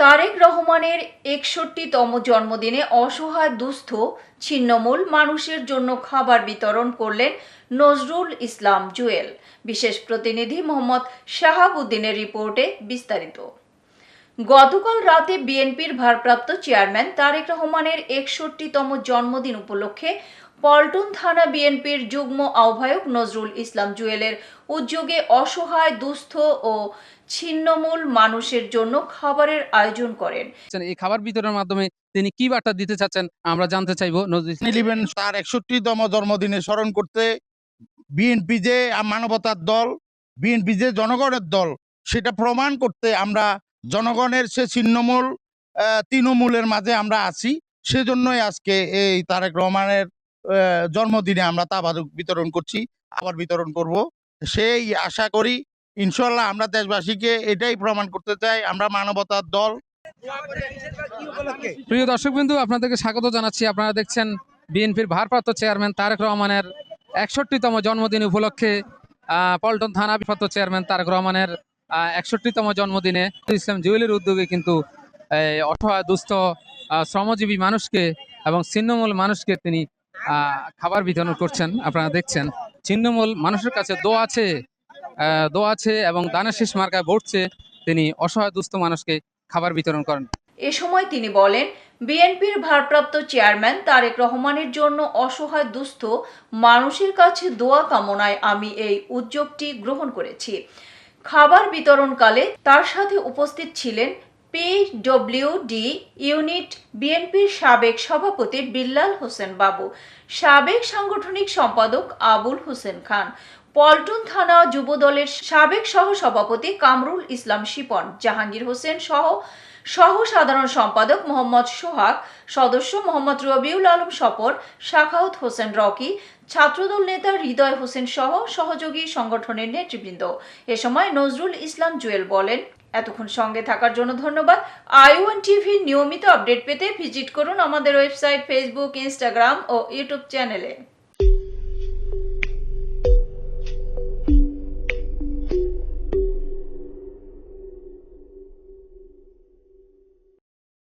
তারেক রহমানের একষট্টিতম জন্মদিনে অসহায়, দুস্থ, ছিন্নমূল মানুষের জন্য খাবার বিতরণ করলেন নজরুল ইসলাম জুয়েল। বিশেষ প্রতিনিধি মোহাম্মদ শাহাবুদ্দিনের রিপোর্টে বিস্তারিত। গতকাল রাতে বিএনপির ভারপ্রাপ্ত চেয়ারম্যান তারেক রহমানের একষট্টিতম জন্মদিন উপলক্ষে পল্টন থানা বিএনপির যুগ্ম আহ্বায়ক নজরুল ইসলাম জুয়েলের উদ্যোগে অসহায় দুস্থ ও ছিন্নমূল মানুষের জন্য খাবারের আয়োজন করেন। এই খাবার বিতরণের মাধ্যমে তিনি কি বার্তা দিতে চাচ্ছেন আমরা জানতে চাইব নজরুল তার একষট্টিতম জন্মদিনে স্মরণ করতে বিএনপি যে মানবতার দল বিএনপি যে জনগণের দল সেটা প্রমাণ করতে আমরা জনগণের সে ছিন্নমূল তৃণমূলের মাঝে আমরা আছি। সেজন্যই আজকে এই তারেক রহমানের জন্মদিনে আমরা তাবারুক বিতরণ করছি, আবার বিতরণ করব। সেই আশা করি ইনশাল্লাহ আমরা দেশবাসীকে এটাই প্রমাণ করতে চাই, আমরা মানবতার দল। প্রিয় দর্শক বিন্দু আপনাদেরকে স্বাগত জানাচ্ছি। আপনারা দেখছেন বিএনপির ভারপ্রাপ্ত চেয়ারম্যান তারেক রহমানের একষট্টিতম জন্মদিন উপলক্ষে পল্টন থানা ভারপ্রাপ্ত চেয়ারম্যান তারেক রহমানের একষট্টিতম জন্মদিনে ইসলাম জুয়েলের উদ্যোগে কিন্তু অসহায়, দুস্থ শ্রমজীবী মানুষকে এবং ছিন্নমূল মানুষকে তিনি খাবার বিতরণ করছেন। আপনারা দেখছেন, ছিন্নমূল মানুষের কাছে দোয়া আছে দোয়া আছে এবং দানের শেষ মার্কায় ভরছে তিনি অসহায়, দুস্থ মানুষকে খাবার বিতরণ করেন। এ সময় তিনি বলেন, বিএনপির ভারপ্রাপ্ত চেয়ারম্যান তারেক রহমানের জন্য অসহায়, দুস্থ মানুষের কাছে দোয়া কামনায় আমি এই উদ্যোগটি গ্রহণ করেছি। খাবার বিতরণকালে তার সাথে উপস্থিত ছিলেন পিডব্লিউডি ইউনিট বিএনপির সাবেক সভাপতি বিল্লাল হোসেন বাবু, সাবেক সাংগঠনিক সম্পাদক আবুল হোসেন খান। পল্টন থানা যুবদলের সাবেক সহ সভাপতি কামরুল ইসলাম শিপন, জাহাঙ্গীর হোসেন সহ সহ সাধারণ সম্পাদক মোহাম্মদ সোহাগ, সদস্য মোহাম্মদ রবিউল আলম স্বপন, শাখাউত হোসেন রকি, ছাত্রদল নেতা হৃদয় হোসেন সহ সহযোগী সংগঠনের নেতৃবৃন্দ। এ সময় নজরুল ইসলাম জুয়েল বলেন, এতক্ষণ সঙ্গে থাকার জন্য ধন্যবাদ। আইওয়ান টিভি নিয়মিত আপডেট পেতে ভিজিট করুন আমাদের ওয়েবসাইট, ফেসবুক, ইনস্টাগ্রাম ও ইউটিউব চ্যানেলে।